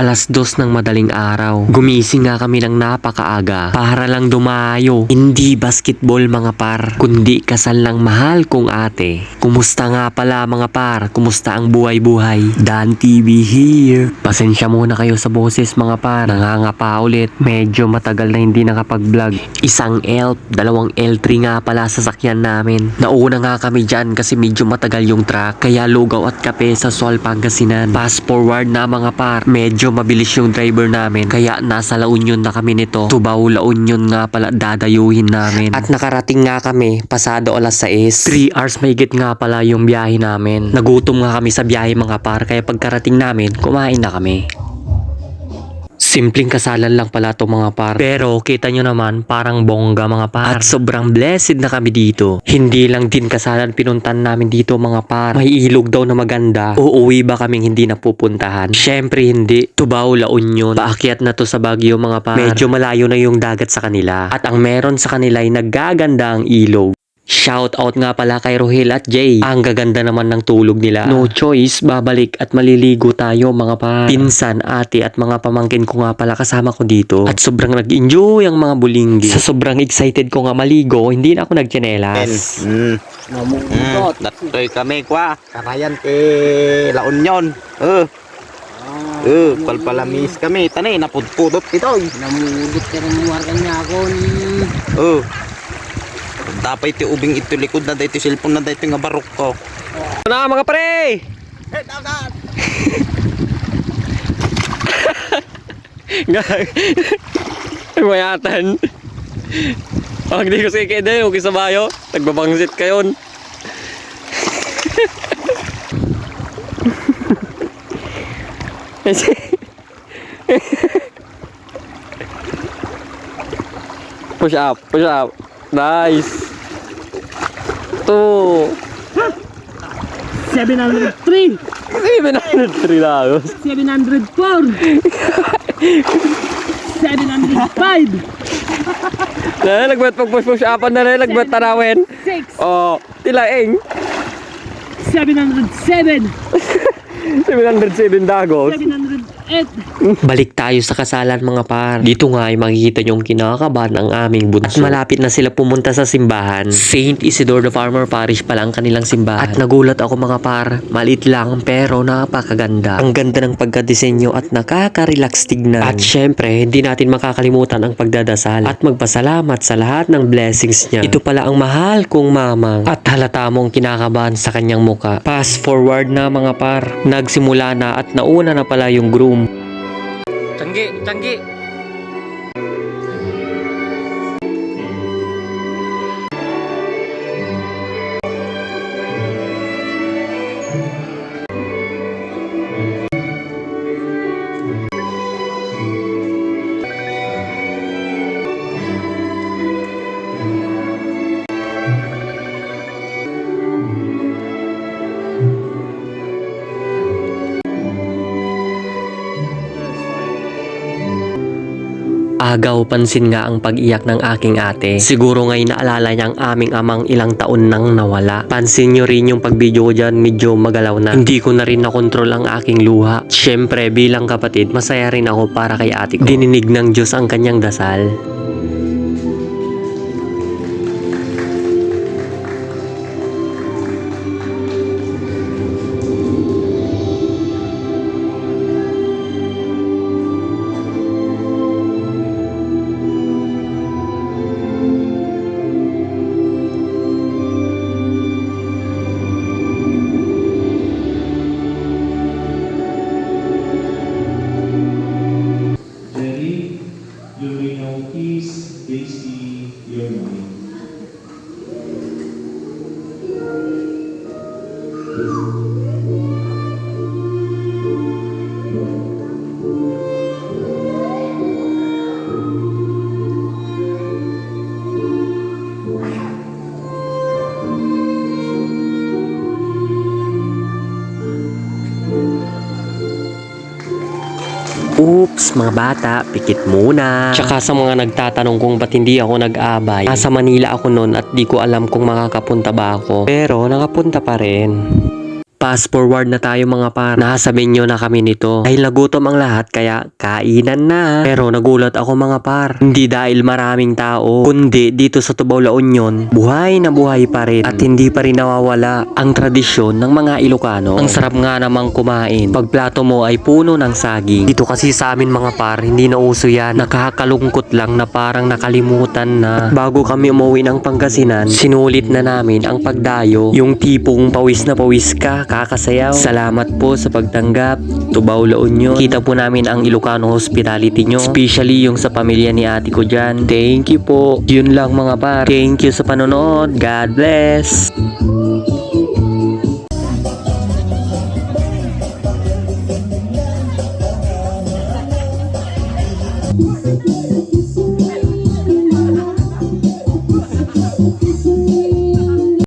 Alas dos ng madaling araw. Gumising nga kami ng napakaaga para lang dumayo. Hindi basketball mga par, kundi kasal ng mahal kong ate. Kumusta nga pala mga par? Kumusta ang buhay-buhay? Dan TV here. Pasensya muna kayo sa boses mga par. Nangangapa ulit. Medyo matagal na hindi nakapag-vlog. Isang ELP, dalawang L3 nga pala sa sakyan namin. Nauna nga kami dyan kasi medyo matagal yung track. Kaya lugaw at kape sa Sual Pangasinan. Fast forward na mga par. Medyo mabilis yung driver namin. Kaya nasa La Union na kami nito. Tubaw La Union nga pala dadayuhin namin. At nakarating nga kami pasado alas 6. 3 hours mahigit nga pala yung biyahe namin. Nagutom nga kami sa biyahe mga par. Kaya pagkarating namin, kumain na kami. Simpleng kasalan lang pala to mga par. Pero kita nyo naman parang bongga mga par. At sobrang blessed na kami dito. Hindi lang din kasalan pinuntan namin dito mga par. May ilog daw na maganda. Uuwi ba kaming hindi napupuntahan? Syempre hindi. Tubaw La Union. Paakyat na to sa Baguio mga par. Medyo malayo na yung dagat sa kanila. At ang meron sa kanila ay naggaganda ang ilog. Shout out nga pala kay Rohil at Jay. Ang gaganda naman ng tulog nila. No choice, babalik at maliligo tayo mga pa. Pinsan, ate at mga pamangkin ko nga pala kasama ko dito. At sobrang nag-enjoy ang mga bulinggi. Sa sobrang excited ko nga maligo, hindi na ako nagtsinelas. Mm. Namumukot. Mm. Natoy kami kwa. Karayan ti La Union. Eh, Ah, eh, palpalamis kami. Tanay, napudpudot ito. Namudot ka ng muwarkan niya ako. Eh. Dapat ti ubing ito likod na dito cellphone na dito nga barok ko. Na mga pre! Mayatan. Pag di ko sa ikede, huwag sa bayo. Nagbabangsit kayon. push up, push up. Nice. Two. 703! 703 dollars. 704! 705! Na, nagbuhat pag push push upan na rin, tarawin. 6! Oh, tilaing. 707! 707 dagos. 708! Balik tayo sa kasalan mga par. Dito nga ay makikita yung kinakabahan ng aming bunso. At malapit na sila pumunta sa simbahan. Saint Isidore the Farmer Parish pala ang kanilang simbahan. At nagulat ako mga par. Malit lang pero napakaganda. Ang ganda ng pagkadisenyo at nakaka-relax tignan. At syempre, hindi natin makakalimutan ang pagdadasal. At magpasalamat sa lahat ng blessings niya. Ito pala ang mahal kong mamang. At halata mong kinakabahan sa kanyang muka. Fast forward na mga par. Nagsimula na at nauna na pala yung groom. 짱기 짱기. Agaw pansin nga ang pag-iyak ng aking ate. Siguro ngay naalala niya ang aming amang ilang taon nang nawala. Pansin nyo rin yung pag-video ko dyan, medyo magalaw na. Hindi ko na rin nakontrol ang aking luha. Siyempre, bilang kapatid, masaya rin ako para kay ate ko. Dininig ng Diyos ang kanyang dasal. Thank you. Oops, mga bata, pikit muna. Tsaka sa mga nagtatanong kung ba't hindi ako nag-abay. Nasa Manila ako noon at di ko alam kung makakapunta ba ako. Pero nakapunta pa rin. Fast forward na tayo mga par. Nasa menu na kami nito. Dahil nagutom ang lahat kaya kainan na. Pero nagulat ako mga par. Hindi dahil maraming tao. Kundi dito sa Tubaw La Union, buhay na buhay pa rin. At hindi pa rin nawawala ang tradisyon ng mga Ilocano. Ang sarap nga namang kumain. Pag plato mo ay puno ng saging. Dito kasi sa amin mga par, hindi na uso yan. Nakakalungkot lang na parang nakalimutan na. Bago kami umuwi ng Pangasinan, sinulit na namin ang pagdayo. Yung tipong pawis na pawis ka, kakasayaw. Salamat po sa pagtanggap. Tubaw La Union. Kita po namin ang Ilocano hospitality nyo. Especially yung sa pamilya ni ate ko dyan. Thank you po. Yun lang mga par. Thank you sa panonood. God bless.